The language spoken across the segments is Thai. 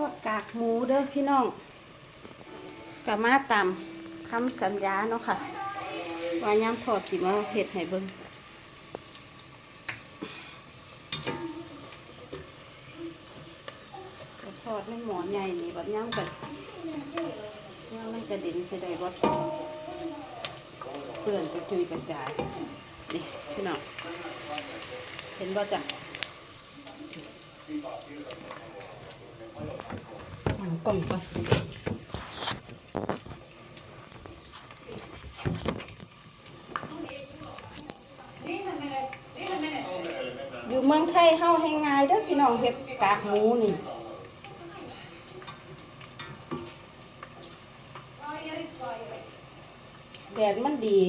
ทอดกากหมูเด้อพี่น้องกะมาตามคำสัญญาเนาะค่ะว่าย้ำทอดสิมาเห็ดให้เบิ่งก็ทอดในหมอใหญ่นี่บัดย้ำกันย่างมันกระเด็นใส่ได้บ่เปื่อนกระจุยกระจายนี่พี่น้องเห็นบ่จ้ะ หลัง กล่องก่อนอยู่เมืองไทยเฮาให้ง่ายเด้อพี่น้องเฮ็ดกากหมูนี่แดดมันดี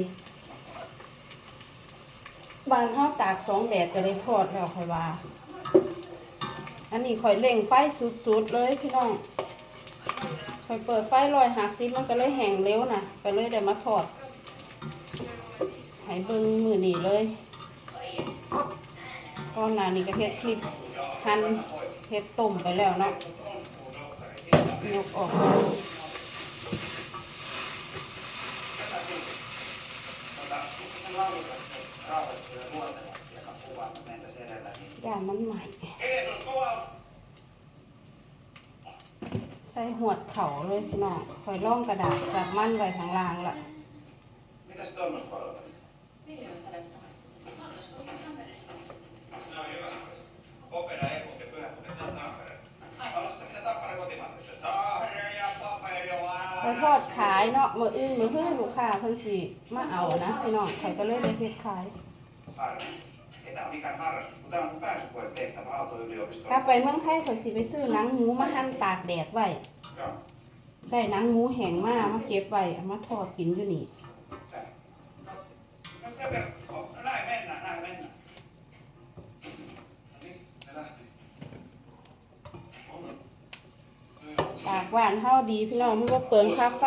บานเฮาตากสองแดดก็เลยทอดแล้วค่อยว่า อันนี้ข่อยเร่งไฟสุดๆเลยพี่น้อง ข่อยเปิดไฟลอยหาซิมันก็เลยแห้งเร็วนะก็เลยได้มาทอดให้เบิ่งมือหนีเลยตอนหนานี้ก็เฮ็ดคลิปหั่นเฮ็ดต้มไปแล้วเนาะยกออกมาย่ามันใหม่ ใส่หวดเข่าเลยพี่น้องคอยล่องกระดาษจับมั่นไว้ข้างล่างละเขาทอดขายเนาะมืออื้นมือเพื่อลูกค้าเพิ่นสิมาเอานะพี่น้องข่อยก็เลยได้เพ็ดขาย Harrastus. Ei tää ole mikään harrastus, kun tää on pääsykoe tehtävä Aalto-yliopistolla. กลับไปเมืองไทยคอยสิไปซื้อหนังหมูมาหั่นตากแดดไว้ Joo. ได้หนังหมูแห้งมามาเก็บไว้เอามาทอดกินอยู่นี่ Tää. No sen verran. Oh, no näin mennään, näin mennään. No niin, ne lähti. On. ตากหวานเฮาดีพี่น้องมันบ่เปลืองค่าไฟ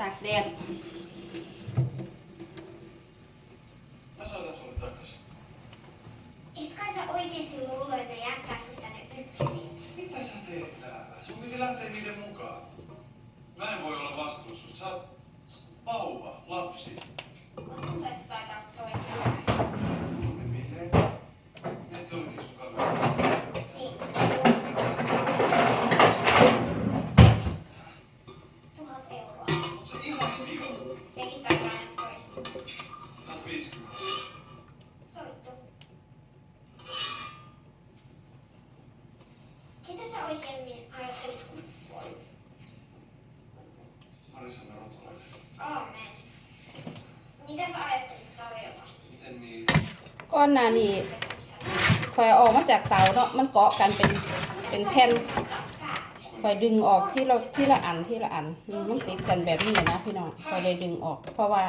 ตากแดด lähtee niiden mukaan. Mä en voi olla vastuussa. Sä oot vauva, lapsi. Musta tuntuu, että sitä aikaa. หนานี่คอยออกมาจากเตาเนาะมันเกาะกันเป็นเป็นแผ่นคอยดึงออกที่เราที่ละอันที่ละอันนี่มันติดกันแบบนี้นะพี่น้องคอยเลยดึงออก เพราะว่า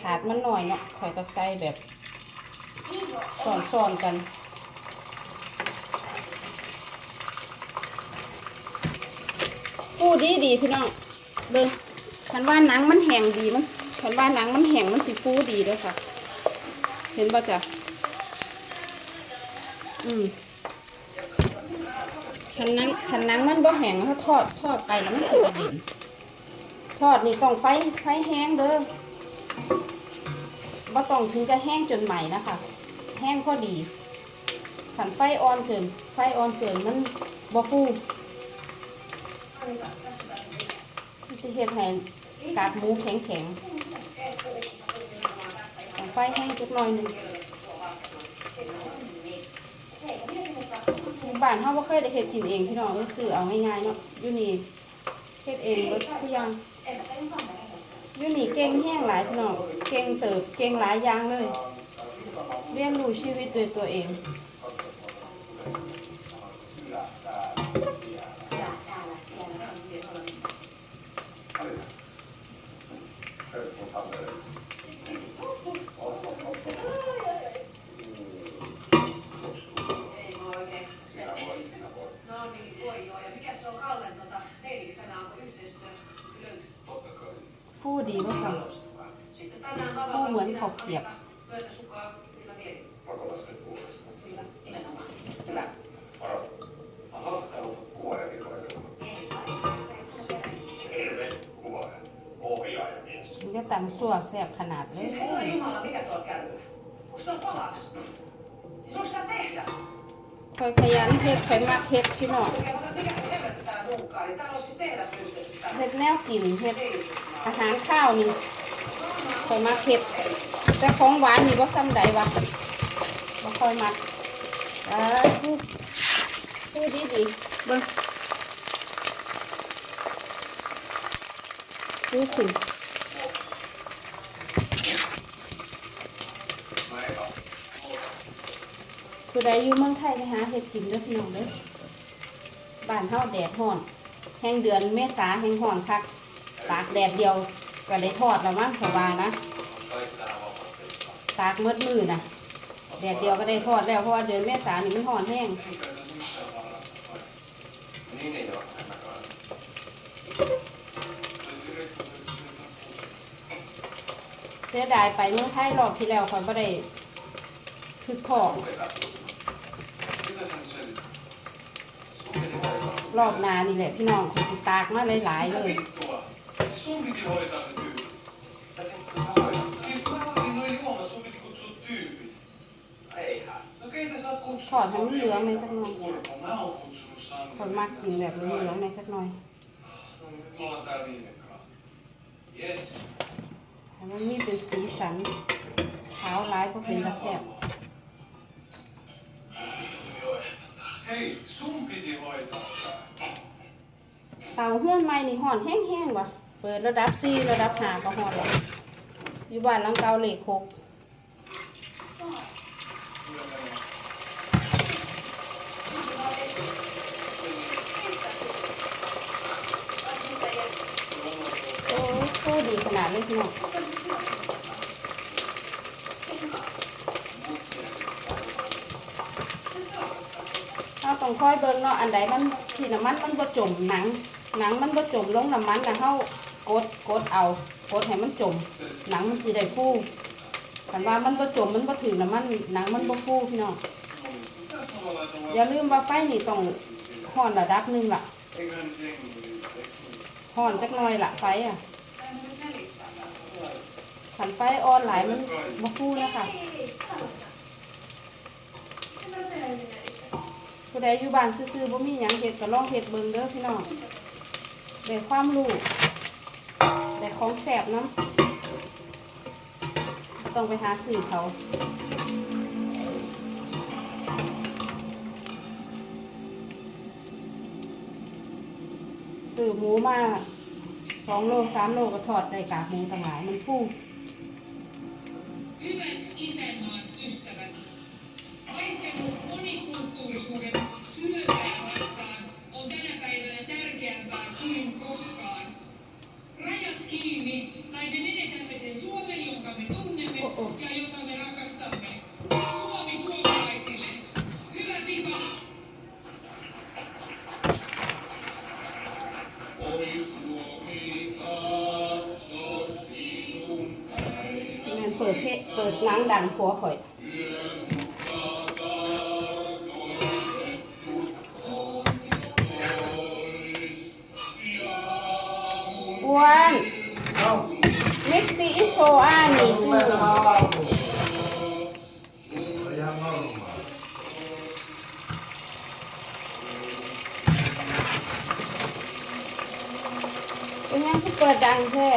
ถาดมันหน่อยเนาะคอยก็ใส่แบบซ้อนๆกันฟูดีดีพี่น้องเบิ่งคันว่าหนังมันแห้งดีมันคันว่าหนังมันแห้งมันสิฟูดีเด้วยค่ะ ห็นป่ะจ๊ะอืมคันนังคันนังมันบ่แห้งถ้าทอดทอดไปแล้วมันสิกระเด็นทอดนี่ต้องไฟไฟแห้งเด้อบ่ต้องถึงจะแห้งจนใหม่นะคะ แห้งก็ดีขันไฟอ่อนเกิน ไฟอ่อนเกินมันบ่ฟูมันสิเฮ็ดให้กากหมูแข็งแข็ง ไฟแห้งจุกหน่อยหนึ่งบ้านเขาบ่เคยได้เฮ็ดกินเองพี่น้องซื้อเอาง่ายๆเนาะอยู่นี่เฮ็ดเองเบิดทุกอย่างอยู่นี่เก่งแห้งหลายพี่น้องเก่งเติบเก่งหลายอย่างเลย เรียนรู้ชีวิตด้วยตัวเอง ตำสั่วแซ่บขนาดเลย Siis herra Jumala, mikä tuolla käy? Onko tuolla pahaks? Siis onko tää tehdas? คอยขยันเฮ็ดคอยมักเฮ็ดพี่น้อง Mikä, mutta mikä se helvetti täällä nuukaa? Niin täällä on siis tehdas pystytetty tänne. เฮ็ดแนวกินเฮ็ด Ei. อาหารข้าวนี่คอยมักเฮ็ด แต่ของหวานนี่บ่ซ้ำใดวะบ่ค่อยมักอ่าพูดพูดดีดีๆเบิ่งดูสิ ผู้ใดอยู่เมืองไทยไปหาเฮ็ดกินเด้อพี่น้องเด้อบ้านเฮาแดดร้อน แห่งเดือนเมษาแห่งร้อนคัก ตากแดดเดียวก็ได้ทอดแล้วมั้งเขาว่านะ ตากมืดมือนะแดดเดียวก็ได้ทอดแล้วเพราะว่าเดือนเมษานี่มันร้อนแห้งเสียดายไปเมืองไทยรอบที่แล้วเขาก็ได้พึกพอก รอบนานี่แหละพี่น้องคตากมาหลายๆเลยขอดน้ำเหลืองในจักหน่อยคนมากกินแบบน้ำเหลืองในจักหน่อยมันมีเป็นสีสันขาร้ายเพราะเป็นกระแสบ ตาเฮือนไม้นี่ห่อนแห้งๆว่ะเปิดระดับซีระดับหาก็ห่อนแล้วอยู่บ้านหลังเก่าเหล็กหกโอ้ยโดีขนาดเลยพี่น้องเราต้องค่อยเบิ่งเนาะอันใดมันที่น้ำมันมันบ่จมหนัง หนังมันบ่จมลงน้ำมันแล้วเฮากดกดเอากดให้มันจม หนังมันสิได้ฟูคันว่ามันบ่จมมันบ่ถึงน้ำมันหนังมันบ่ฟูพี่น้องอย่าลืมว่าไฟนี่ต้องห่อนระดับหนึ่งล่ะห่อนจักหน่อยล่ะไฟอะขันไฟอ่อนหลายมันบ่ฟูนะคะผู้ใดอยู่บ้านซื่อๆบ่มีหยังเฮ็ดก็ลองเฮ็ดเบิ่งเด้อพี่น้อง ได้ความรู้ได้ของแสบน้ำต้องไปหาสื่อเขาซื้อหมูมาสองโลสามโลก็ทอดได้กากหมูต่างหลายมันฟู นังดังผัวข่อยอ้วนมิกซีอิโซอานี่ซื้อเป็นยังที่เปิดดังแท้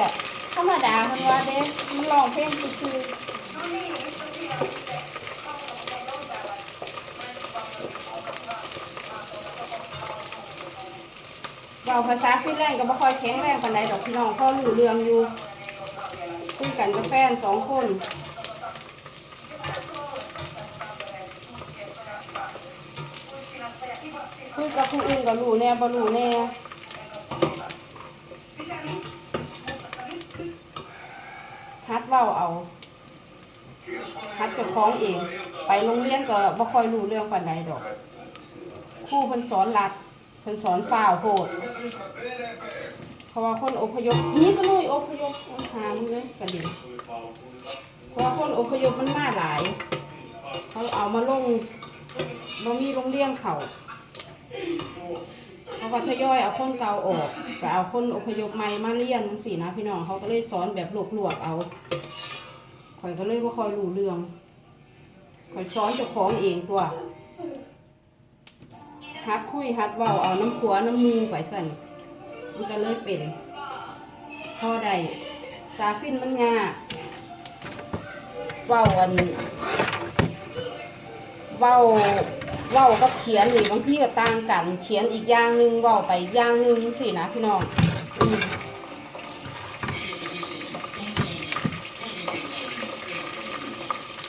ธรรมดาเพิ่นว่าเด้มันร้องเพลงซื่อ No niin, nyt on siinä sitten kautta, mutta ei ole täällä ๆ เว้าภาษาฟินแลนด์ก็บ่ค่อยแข็งแรงปานใดดอกพี่น้องพอรู้เรื่องอยู่คุยกันกับแฟนสองคนคุยกับผู้อื่นก็รู้แน่บ่รู้แน่ฮัดเว้าเอาฮัดเจ้าของเอง ไปโรงเรียนก็บ่ค่อยรู้เรื่องปานใดดอกครูเพิ่นสอนรัด เพิ่นสอนฟ้าวโพดเพราะว่าคนอพยพนี่ก็ลุยอพยพหามึงเลยก็ดีเพราะว่าคนอพยพมันมาหลาย เขาเอามาลงบ่มีโรงเรียนเขาเขาก็ทยอยเอาคนเก่าออกก็เอาคนอพยพใหม่มาเรียนจังซี่นะพี่น้องเขาก็เลยสอนแบบลวกๆเอาข่อยก็เลยบ่ค่อยรู้เรื่องข่อยสอนเจ้าของเองตัว ฮัดคุยฮัดเว้าเอาน้ำขัวน้ำมือไปสั่นมันก็เลยเป็นพอได้ซาฟินมันยากเว้าอันเว้าเว้ากับเขียนนี่บางทีก็ต่างกันเขียนอีกอย่างหนึ่งเว้าไปอย่างหนึ่งสินะพี่น้องอืม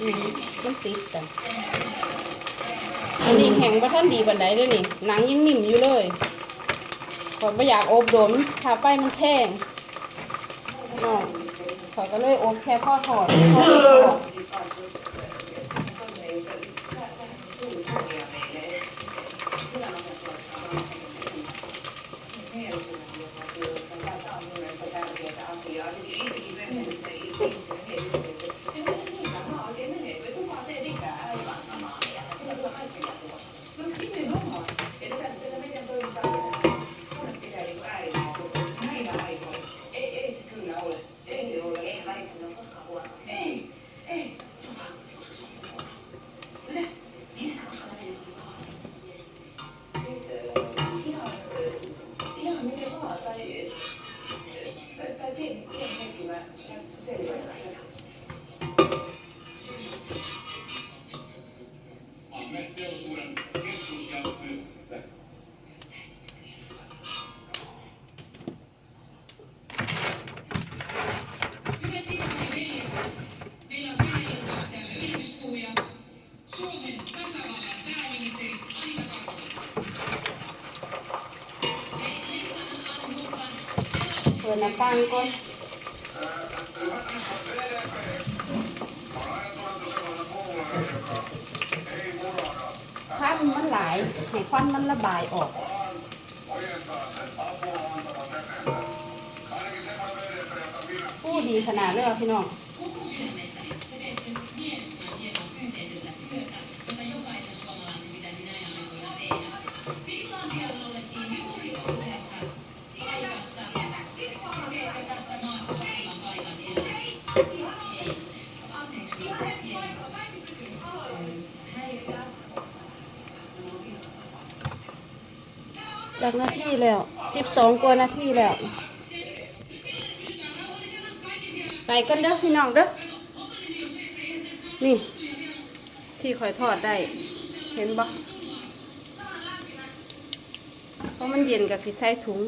อืมมันติดกัน อันนี้แข็งประท่านดีบันไดเลยนี่ หนังยังนิ่มอยู่เลยข่อยไม่อยากอบโดนถ้าไปมันแข็งน้องข่อก็เลยอบแค่พ่อถอดพ่อถอด 好在于，在在电电那里边，在这里边。 ปิดหน้าต่างก่อนควันมันหลายให้ควันมันระบายออกผู้ดีขนาดเลยอะพี่น้อง จากนาทีแล้วสิบสองกว่านาทีแล้ว ไปกันเด้อพี่น้องเด้อนี่ ที่คอยทอดได้ เห็นบ่เพราะมันเย็นกับสิใส่ถุง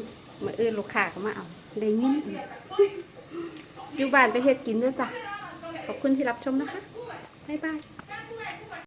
มาอื่นลูกค้าก็มาเอาได้ยินอีกอยู่บ้านไปเฮ็ดกินเด้อจ้ะขอบคุณที่รับชมนะคะ บ๊ายบาย